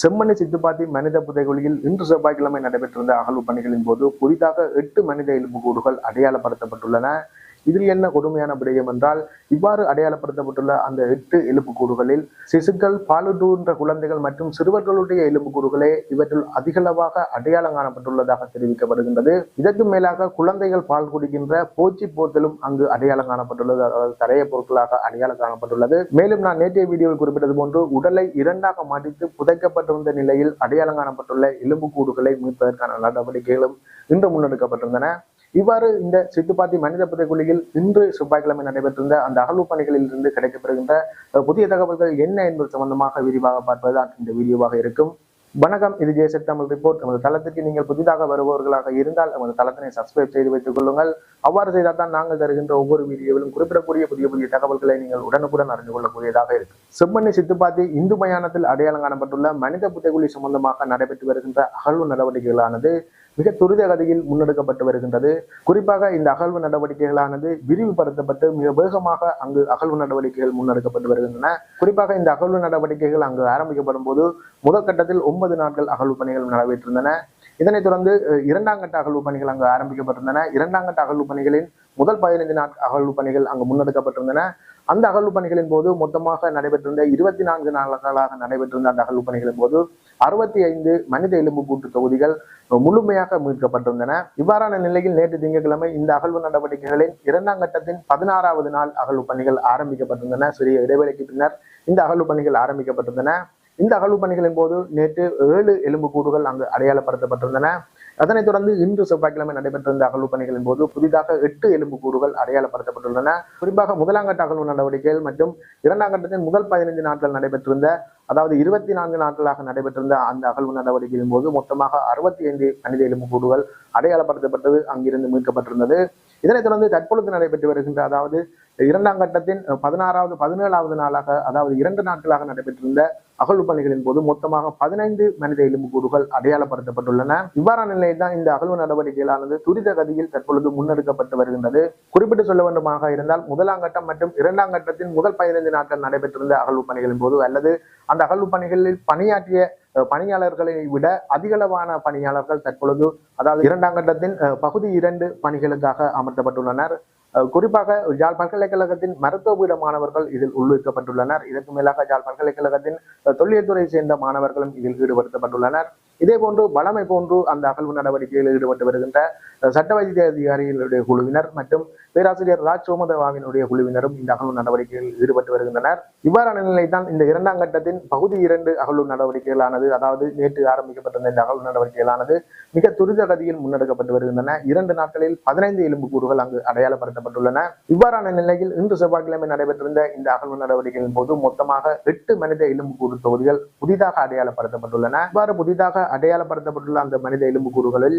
செம்மணி சித்துப்பாத்தி மனித புதைகுழியில் இன்று செவ்வாய்க்கிழமை நடைபெற்றிருந்த அகழ்வு பணிகளின் போது புதிதாக எட்டு மனித எலும்புக்கூடுகள் அடையாளப்படுத்தப்பட்டுள்ளன. இதில் என்ன கொடுமையான விடயம் என்றால் இவ்வாறு அடையாளப்படுத்தப்பட்டுள்ள அந்த எட்டு எலும்புக்கூடுகளில் சிசுக்கள் பாலுடூன்ற குழந்தைகள் மற்றும் சிறுவர்களுடைய எலும்புக்கூடுகளே இவற்றில் அதிகளவாக அடையாளம் காணப்பட்டுள்ளதாக தெரிவிக்கப்படுகின்றது. இதற்கு மேலாக குழந்தைகள் பால் குடிக்கின்ற போச்சி போத்தலும் அங்கு அடையாளம் காணப்பட்டுள்ளது. அதாவது தரைய பொருட்களாக அடையாளம் காணப்பட்டுள்ளது. மேலும் நான் நேற்றைய வீடியோவில் குறிப்பிட்டது போன்று உடலை இரண்டாக மடித்து புதைக்கப்பட்டிருந்த நிலையில் அடையாளம் காணப்பட்டுள்ள எலும்புக்கூடுகளை மீட்பதற்கான நடவடிக்கைகளும் இன்று முன்னெடுக்கப்பட்டிருந்தன. இவ்வாறு இந்த சித்துப்பாத்தி மனித புதைக்குழியில் இன்று செவ்வாய்க்கிழமை நடைபெற்றிருந்த அந்த அகழ்வு பணிகளில் இருந்து கிடைக்கப்பெறுகின்ற புதிய தகவல்கள் என்ன என்பது சம்பந்தமாக விரிவாக பார்ப்பதுதான் இந்த வீடியோவாக இருக்கும். வணக்கம் இது ஜெயசக் தமிழ் ரிப்போர்ட். நமது தளத்திற்கு நீங்கள் புதிதாக வருபவர்களாக இருந்தால் நமது தளத்தினை சப்ஸ்கிரைப் செய்து வைத்துக் கொள்ளுங்கள். அவ்வாறு செய்தால் தான் நாங்கள் தருகின்ற ஒவ்வொரு வீடியோவிலும் குறிப்பிடக்கூடிய புதிய புதிய தகவல்களை நீங்கள் உடனுக்குடன் அறிந்து கொள்ளக்கூடியதாக இருக்கும். செம்மண்ணி சித்துப்பாத்தி இந்து மயானத்தில் அடையாளம் காணப்பட்டுள்ள மனித புதைகுழி சம்பந்தமாக நடைபெற்று வருகின்ற அகழ்வு நடவடிக்கைகளானது மிக துரித கதையில் முன்னெடுக்கப்பட்டு வருகின்றது. குறிப்பாக இந்த அகழ்வு நடவடிக்கைகளானது விரிவுபடுத்தப்பட்டு மிக வேகமாக அங்கு அகழ்வு நடவடிக்கைகள் முன்னெடுக்கப்பட்டு வருகின்றன. குறிப்பாக இந்த அகழ்வு நடவடிக்கைகள் அங்கு ஆரம்பிக்கப்படும் போது முதல் கட்டத்தில் ஒன்பது நாட்கள் அகழ்வு பணிகள் நடைபெற்றிருந்தன. இதனைத் தொடர்ந்து இரண்டாம் கட்ட அகழ்வு பணிகள் அங்கு ஆரம்பிக்கப்பட்டிருந்தன. இரண்டாம் கட்ட அகழ்வு பணிகளின் முதல் பதினைந்து நாட் அகழ்வு பணிகள் அங்கு முன்னெடுக்கப்பட்டிருந்தன. அந்த அகழ்வு பணிகளின் போது மொத்தமாக நடைபெற்றிருந்த இருபத்தி நான்கு நாட்களாக நடைபெற்றிருந்த அந்த அகழ்வு பணிகளின் போது அறுபத்தி ஐந்து மனித எலும்பு கூட்டு தொகுதிகள் முழுமையாக மீட்கப்பட்டிருந்தன இவ்வாறான நிலையில் நேற்று திங்கட்கிழமை இந்த அகழ்வு நடவடிக்கைகளின் இரண்டாம் கட்டத்தின் பதினாறாவது நாள் அகழ்வு பணிகள் ஆரம்பிக்கப்பட்டிருந்தன சிறிய இடைவெளிக்கு பின்னர் இந்த அகழ்வு பணிகள் ஆரம்பிக்கப்பட்டிருந்தன இந்த அகழ்வு பணிகளின் போது நேற்று ஏழு எலும்புக்கூடுகள் அங்கு அடையாளப்படுத்தப்பட்டிருந்தன. அதனைத் தொடர்ந்து இன்று செவ்வாய்க்கிழமை நடைபெற்றிருந்த அகழ்வு பணிகளின் போது புதிதாக எட்டு எலும்புக்கூடுகள் அடையாளப்படுத்தப்பட்டுள்ளன. குறிப்பாக முதலாம் கட்ட அகழ்வு நடவடிக்கைகள் மற்றும் இரண்டாம் கட்டத்தின் முதல் பதினைந்து நாட்கள் நடைபெற்றிருந்த அதாவது இருபத்தி நான்கு நாட்களாக நடைபெற்றிருந்த அந்த அகழ்வு நடவடிக்கையின் போது மொத்தமாக அறுபத்தி ஐந்து மனித எலும்புக்கூடுகள் அடையாளப்படுத்தப்பட்டது அங்கிருந்து மீட்கப்பட்டிருந்தது. இதனைத் தொடர்ந்து தற்பொழுது நடைபெற்று வருகின்ற அதாவது இரண்டாம் கட்டத்தின் பதினாறாவது பதினேழாவது நாளாக அதாவது இரண்டு நாட்களாக நடைபெற்றிருந்த அகழ்வு பணிகளின் போது மொத்தமாக பதினைந்து மனித எலும்புக்கூடுகள் அடையாளப்படுத்தப்பட்டுள்ளன. இவ்வாறான நிலையில்தான் இந்த அகழ்வு நடவடிக்கைகளானது துரித கதியில் தற்பொழுது முன்னெடுக்கப்பட்டு வருகின்றது. குறிப்பிட்டு சொல்ல வேண்டுமாக இருந்தால் முதலாம் கட்டம் மற்றும் இரண்டாம் கட்டத்தின் முதல் பதினைந்து நாட்கள் நடைபெற்றிருந்த அகழ்வு பணிகளின் போது அல்லது அந்த அகழ்வு பணிகளில் பணியாற்றிய அஹ், பணியாளர்களை விட அதிகளவான பணியாளர்கள் தற்பொழுது அதாவது இரண்டாம் கட்டத்தின் பகுதி இரண்டு பணிகளுக்காக அமர்த்தப்பட்டுள்ளனர். குறிப்பாக ஜாழ் பல்கலைக்கழகத்தின் மருத்துவ பீட மாணவர்கள் இதில் உள்ளிருக்கப்பட்டுள்ளனர். இதற்கு மேலாக ஜாழ் பல்கலைக்கழகத்தின் அஹ், சேர்ந்த மாணவர்களும் இதில் ஈடுபடுத்தப்பட்டுள்ளனர். இதே போன்று வளமை போன்று அந்த அகழ்வு நடவடிக்கையில் ஈடுபட்டு வருகின்ற சட்ட வைத்திய அதிகாரிகளுடைய குழுவினர் மற்றும் பேராசிரியர் ராஜ் சோமதவாவினுடைய குழுவினரும் இந்த அகழ்வு நடவடிக்கையில் ஈடுபட்டு வருகின்றனர். இவ்வாறான நிலை தான் இந்த இரண்டாம் கட்டத்தின் பகுதி இரண்டு அகழ்வு நடவடிக்கைகளானது அதாவது நேற்று ஆரம்பிக்கப்பட்டிருந்த இந்த அகழ்வு நடவடிக்கைகளானது மிக துரித கதியில் முன்னெடுக்கப்பட்டு வருகின்றன. இரண்டு நாட்களில் பதினைந்து எலும்புக்கூறுகள் அங்கு அடையாளப்படுத்தப்பட்டுள்ளன. இவ்வாறான நிலையில் இன்று செவ்வாய்க்கிழமை நடைபெற்றிருந்த இந்த அகழ்வு நடவடிக்கைகளின் போது மொத்தமாக எட்டு மனித எலும்புக்கூறு தொகுதிகள் புதிதாக அடையாளப்படுத்தப்பட்டுள்ளன. இவ்வாறு புதிதாக அடையாளப்படுத்தப்பட்டுள்ள அந்த மனித எலும்புக்கூறுகளில்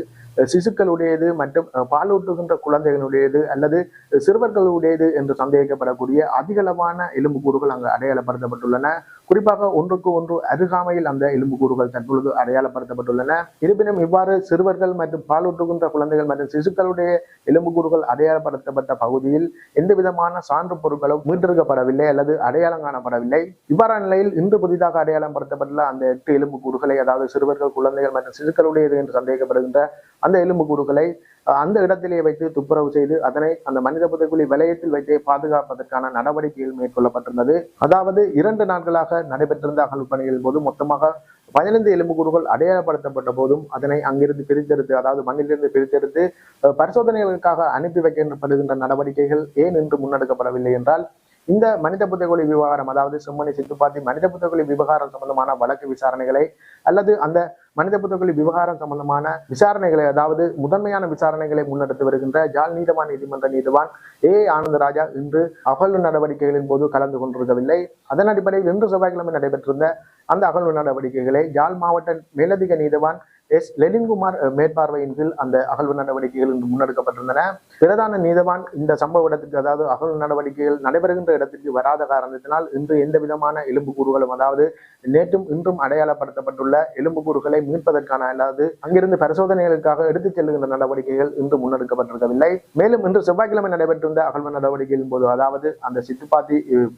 சிசுக்களுடையது மற்றும் பாலூட்டுகின்ற குழந்தைகளுடையது அல்லது சிறுவர்களுடையது என்று சந்தேகிக்கப்படக்கூடிய அதிகளவான எலும்புக்கூறுகள் அங்கு அடையாளப்படுத்தப்பட்டுள்ளன. குறிப்பாக ஒன்றுக்கு ஒன்று அருகாமையில் அந்த எலும்புக்கூறுகள் தற்பொழுது அடையாளப்படுத்தப்பட்டுள்ளன. இருப்பினும் இவ்வாறு சிறுவர்கள் மற்றும் பாலூட்டுகின்ற குழந்தைகள் மற்றும் சிசுக்களுடைய எலும்புக்கூறுகள் அடையாளப்படுத்தப்பட்ட பகுதியில் எந்த விதமான சான்று பொருட்களும் மீட்டெடுக்கப்படவில்லை அல்லது அடையாளம் காணப்படவில்லை. இவ்வாறான நிலையில் இன்று புதிதாக அடையாளப்படுத்தப்பட்டுள்ள அந்த எட்டு எலும்புக்கூறுகளை அதாவது சிறுவர்கள் குழந்தைகள் மற்றும் சிசுக்களுடையது என்று சந்தேகப்படுகின்ற அந்த எலும்புக்கூறுகளை அந்த இடத்திலே வைத்து துப்புரவு செய்து அதனை அந்த மனித புதைக்குழி வலயத்தில் வைத்தே பாதுகாப்பதற்கான நடவடிக்கைகள் மேற்கொள்ளப்பட்டிருந்தது. அதாவது இரண்டு நாட்களாக நடைபெற்றிருந்த அகழ்வு பணிகளின் போது மொத்தமாக பதினைந்து எலும்புக்கூறுகள் அடையாளப்படுத்தப்பட்ட போதும் அதனை அங்கிருந்து பிரித்தெடுத்து அதாவது மண்ணிலிருந்து பிரித்தெடுத்து பரிசோதனைகளுக்காக அனுப்பி வைக்கப்படுகின்ற நடவடிக்கைகள் ஏன் இன்று முன்னெடுக்கப்படவில்லை என்றால் இந்த மனித புத்தகொலி விவகாரம் அதாவது செம்மணி சித்துப்பாத்தி மனித புத்தகொலி விவகாரம் சம்பந்தமான வழக்கு விசாரணைகளை அல்லது அந்த மனித புதைக்குழி விவகாரம் சம்பந்தமான விசாரணைகளை அதாவது முதன்மையான விசாரணைகளை முன்னெடுத்து வருகின்ற ஜாழ் நீதவான் நீதிமன்ற நீதிவான் ஏ. ஆனந்தராஜா இன்று அகழ்வு நடவடிக்கைகளின் போது கலந்து கொண்டிருக்கவில்லை. அதன் அடிப்படையில் இன்று செவ்வாய்க்கிழமை நடைபெற்றிருந்த அந்த அகழ்வு நடவடிக்கைகளை ஜாழ் மாவட்ட மேலதிக நீதிவான் எஸ். லெனின்குமார் மேற்பார்வையின் கீழ் அந்த அகழ்வு நடவடிக்கைகள் இன்று முன்னெடுக்கப்பட்டிருந்தன. பிரதான நீதவான் இந்த சம்பவ இடத்துக்கு அதாவது அகழ்வு நடவடிக்கைகள் நடைபெறுகின்ற இடத்திற்கு வராத காரணத்தினால் இன்று எந்த விதமான எலும்புக்கூறுகளும் அதாவது நேற்றும் இன்றும் அடையாளப்படுத்தப்பட்டுள்ள எலும்புக்கூறுகளை மீட்பதற்கான அல்லாது அங்கிருந்து பரிசோதனைகளுக்காக எடுத்துச் செல்லுகின்ற நடவடிக்கைகள் இன்று முன்னெடுக்கப்பட்டிருக்கவில்லை. மேலும் இன்று செவ்வாய்க்கிழமை நடைபெற்றிருந்த அகழ்வு நடவடிக்கையின் போது அதாவது அந்த சித்துப்பாத்தி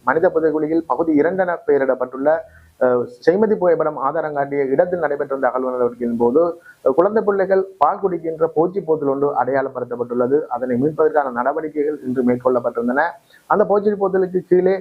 மனித புதைகுழியில் பகுதி இரண்டென பெயரிடப்பட்டுள்ள செய்மதி புகைப்படம் ஆதாரம் காட்டிய இடத்தில் நடைபெற்றிருந்த அகழ்வு நடவடிக்கையின் போது குழந்தை பிள்ளைகள் பால் குடிக்கின்ற போச்சி போத்தல் ஒன்று அடையாளப்படுத்தப்பட்டுள்ளது. அதனை மீட்பதற்கான நடவடிக்கைகள் இன்று மேற்கொள்ளப்பட்டிருந்தன. அந்த போச்சி போத்தலுக்கு கீழே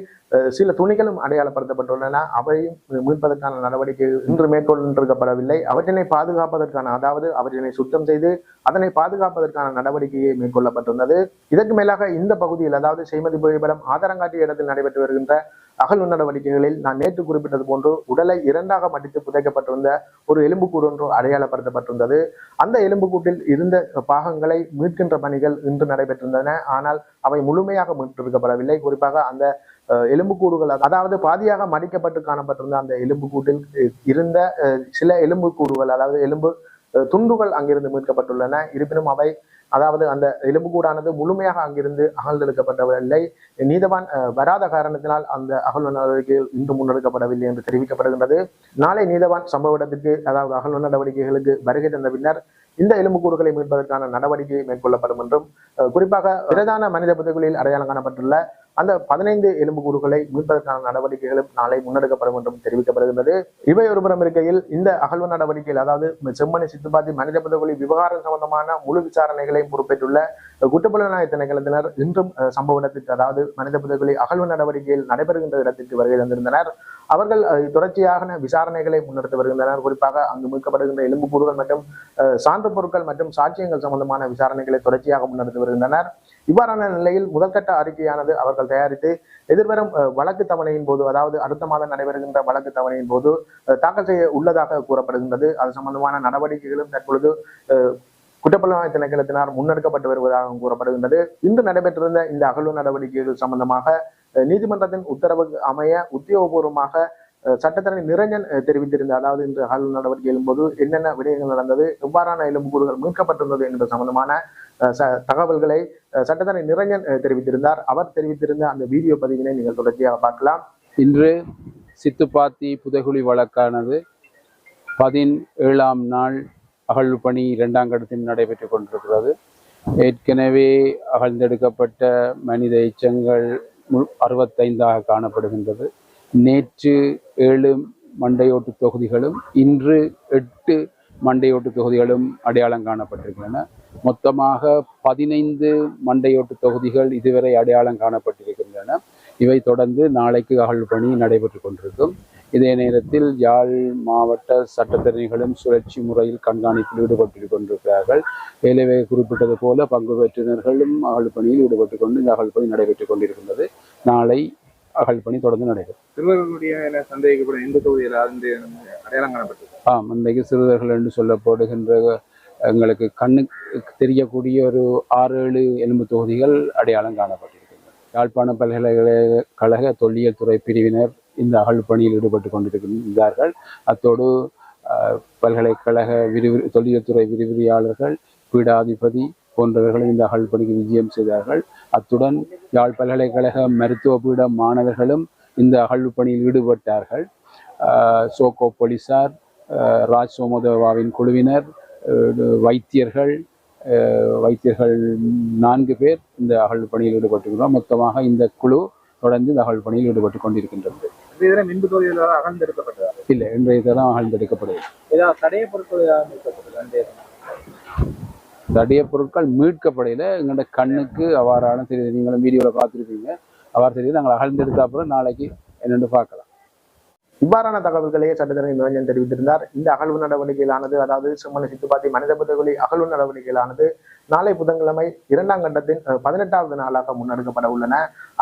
சில துணிகளும் அடையாளப்படுத்தப்பட்டுள்ளன. அவையும் மீட்பதற்கான நடவடிக்கை இன்று மேற்கொண்டிருக்கப்படவில்லை. அவற்றினை பாதுகாப்பதற்கான அதாவது அவற்றினை சுத்தம் செய்து அதனை பாதுகாப்பதற்கான நடவடிக்கையை மேற்கொள்ளப்பட்டிருந்தது இதற்கு மேலாக இந்த பகுதியில் அதாவது செய்மதி புகைப்படம் ஆதாரங்காட்டிய இடத்தில் நடைபெற்று வருகின்ற அகழ்வு நடவடிக்கைகளில் நான் நேற்று குறிப்பிட்டது போன்று உடலை இரண்டாக மடித்து புதைக்கப்பட்டிருந்த ஒரு எலும்புக்கூடு ஒன்று அடையாளப்படுத்தப்பட்டிருந்தது. அந்த எலும்புக்கூட்டில் இருந்த பாகங்களை மீட்கின்ற பணிகள் இன்று நடைபெற்றிருந்தன. ஆனால் அவை முழுமையாக மீட்டிருக்கப்படவில்லை குறிப்பாக அந்த எலும்புக்கூடுகள் அதாவது பாதியாக மடிக்கப்பட்டு காணப்பட்டிருந்த அந்த எலும்புக்கூட்டில் இருந்த சில எலும்புக்கூடுகள் அதாவது எலும்பு துண்டுகள் அங்கிருந்து மீட்கப்பட்டுள்ளன. இருப்பினும் அவை அதாவது அந்த எலும்புக்கூடானது முழுமையாக அங்கிருந்து அகழ்ந்தெடுக்கப்படவில்லை நீதவான் வராத காரணத்தினால் அந்த அகல் நடவடிக்கைகள் இன்று முன்னெடுக்கப்படவில்லை என்று தெரிவிக்கப்படுகின்றது. நாளை நீதவான் சம்பவ இடத்துக்கு அதாவது அகல் நடவடிக்கைகளுக்கு வருகை தந்த பின்னர் இந்த எலும்புக்கூடுகளை மீட்பதற்கான நடவடிக்கை மேற்கொள்ளப்படும் என்றும் குறிப்பாக பிரதான மனித பகுதிகளில் அடையாளம் காணப்பட்டுள்ள அந்த பதினைந்து எலும்புக்கூடுகளை மீட்பதற்கான நடவடிக்கைகளும் நாளை முன்னெடுக்கப்படும் என்றும் தெரிவிக்கப்படுகின்றது. இவை ஒருபுறம் இருக்கையில் இந்த அகழ்வு நடவடிக்கையில் அதாவது செம்மணி சித்துப்பாத்தி மனித பதவி விவகாரம் சம்பந்தமான முழு விசாரணைகளையும் பொறுப்பேற்றுள்ள குற்றப்புலனாய்வு திணைக்களத்தினர் இன்றும் சம்பவ இடத்திற்கு அதாவது மனித பதவி அகழ்வு நடவடிக்கையில் நடைபெறுகின்ற இடத்திற்கு வருகை தந்திருந்தனர். அவர்கள் தொடர்ச்சியாக விசாரணைகளை முன்னெடுத்து வருகின்றனர். குறிப்பாக அங்கு மீட்கப்படுகின்ற எலும்புக்கூடுகள் மற்றும் சான்று பொருட்கள் மற்றும் சாட்சியங்கள் சம்பந்தமான விசாரணைகளை தொடர்ச்சியாக முன்னெடுத்து வருகின்றனர். இவ்வாறான நிலையில் முதற்கட்ட அறிக்கையானது அவர்கள் தயாரித்து எதிர்வரும் வழக்கு தவணையின் போது அதாவது அடுத்த மாதம் நடைபெறுகின்ற வழக்கு தவணையின் போது தாக்கல் செய்ய உள்ளதாக கூறப்படுகின்றது. அது சம்பந்தமான நடவடிக்கைகளும் தற்பொழுது குற்றப்பலனாய் திணைக்களத்தினால் முன்னெடுக்கப்பட்டு வருவதாகவும் கூறப்படுகின்றது. இன்று நடைபெற்றிருந்த இந்த அகழ்வு நடவடிக்கைகள் சம்பந்தமாக நீதிமன்றத்தின் உத்தரவுக்கு அமைய உத்தியோகபூர்வமாக சட்டத்தரணி நிரஞ்சன் தெரிவித்திருந்த அதாவது இன்று அகழ்வு நடவடிக்கை போது என்னென்ன விடயங்கள் நடந்தது எவ்வாறான எலும்புக்கூடுகள் மீட்கப்பட்டிருந்தது என்பது சம்பந்தமான ச- தகவல்களை சட்டத்தரணி நிரஞ்சன் தெரிவித்திருந்தார். அவர் தெரிவித்திருந்த அந்த வீடியோ பதிவினை நீங்கள் தொடர்ச்சியாக பார்க்கலாம். இன்று சித்துப்பாத்தி புதைகுழி வழக்கானது பதினேழாம் நாள் அகழ்வு பணி இரண்டாம் கட்டத்தில் நடைபெற்று கொண்டிருக்கிறது. ஏற்கனவே அகழ்ந்தெடுக்கப்பட்ட மனித எச்சங்கள் மு- அறுபத்தைந்தாக காணப்படுகின்றது. நேற்று ஏழு மண்டையோட்டு தொகுதிகளும் இன்று எட்டு மண்டையோட்டு தொகுதிகளும் அடையாளம் காணப்பட்டிருக்கின்றன. மொத்தமாக பதினைந்து மண்டையோட்டு தொகுதிகள் இதுவரை அடையாளம் காணப்பட்டிருக்கின்றன. இவை தொடர்ந்து நாளைக்கு அகழ் பணி நடைபெற்று கொண்டிருக்கும். இதே நேரத்தில் யாழ் மாவட்ட சட்டத்தரணிகளும் சுழற்சி முறையில் கண்காணிப்பில் ஈடுபட்டு கொண்டிருக்கிறார்கள். ஏலவே குறிப்பிட்டது போல பங்கு பெற்றினர்களும் அகழ் பணியில் ஈடுபட்டு கொண்டு இந்த அகழ் பணி நடைபெற்று கொண்டிருக்கின்றது. நாளை அகழ் பணி தொடர்ந்து நடைபெறும். சிறுவர்களுடைய என சந்தேகிக்கப்படும் எந்த தொகுதியில் அடையாளம் காணப்பட்டது? ஆம் இன்றைக்கு சிறுவர்கள் என்று சொல்லப்படுகின்ற எங்களுக்கு கண்ணுக்கு தெரியக்கூடிய ஒரு ஆறு ஏழு எலும்பு தொகுதிகள் அடையாளம் காணப்பட்டிருக்கின்றன. யாழ்ப்பாண பல்கலைக்கழக தொல்லியல் துறை பிரிவினர் இந்த அகழ் பணியில் ஈடுபட்டு கொண்டிருக்கின்றார்கள். அத்தோடு பல்கலைக்கழக விரிவு தொல்லியல் துறை விரிவுரையாளர்கள் பீடாதிபதி போன்றவர்களும் இந்த அகழ் பணிக்கு விஜயம் செய்தார்கள். அத்துடன் யாழ் பல்கலைக்கழக மருத்துவ பீட மாணவர்களும் இந்த அகழ்வு பணியில் ஈடுபட்டார்கள். சோகோ போலீசார் ராஜ் சோமதேவாவின் குழுவினர் வைத்தியர்கள் வைத்தியர்கள் நான்கு பேர் இந்த அகழ்வு பணியில் ஈடுபட்டிருக்கிறோம். மொத்தமாக இந்த குழு தொடர்ந்து இந்த அகழ்வு பணியில் ஈடுபட்டு கொண்டிருக்கின்றது. இல்லை இன்றைய தரம் அகழ்ந்தெடுக்கப்படுது ஏதாவது தடிய பொருட்கள் ஏதாவது மீட்கப்பட்டதா மீட்கப்படையில எங்களோட கண்ணுக்கு அவ்வாறான தெரியுது நீங்களும் வீடியோவில் பார்த்துருக்கீங்க அவ்வாறு தெரியுது நாங்கள் அகழ்ந்தெடுத்த அப்புறம் நாளைக்கு என்னென்னு பார்க்கலாம். இவ்வாறான தகவல்களையே சட்டத்தரணி நிரஞ்சன் தெரிவித்திருந்தார். இந்த அகழ்வு நடவடிக்கையிலானது அதாவது செம்மணி சித்துப்பாத்தி மனித புதைகுழி அகழ்வு நடவடிக்கையிலானது நாளை புதன்கிழமை இரண்டாம் கண்டத்தின் பதினெட்டாவது நாளாக முன்னெடுக்கப்பட உள்ளன.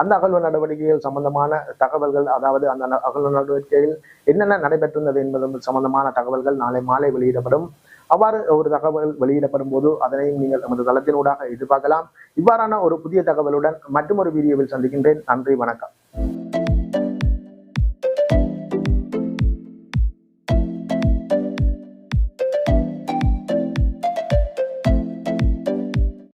அந்த அகழ்வு நடவடிக்கைகள் சம்பந்தமான தகவல்கள் அதாவது அந்த அகழ்வு நடவடிக்கையில் என்னென்ன நடைபெற்றிருந்தது என்பது சம்பந்தமான தகவல்கள் நாளை மாலை வெளியிடப்படும். அவ்வாறு ஒரு தகவல் வெளியிடப்படும் போது அதனையும் நீங்கள் நமது தளத்தினூடாக எதிர்பார்க்கலாம். இவ்வாறான ஒரு புதிய தகவலுடன் மற்றொரு வீடியோவில் சந்திக்கின்றேன். நன்றி வணக்கம்.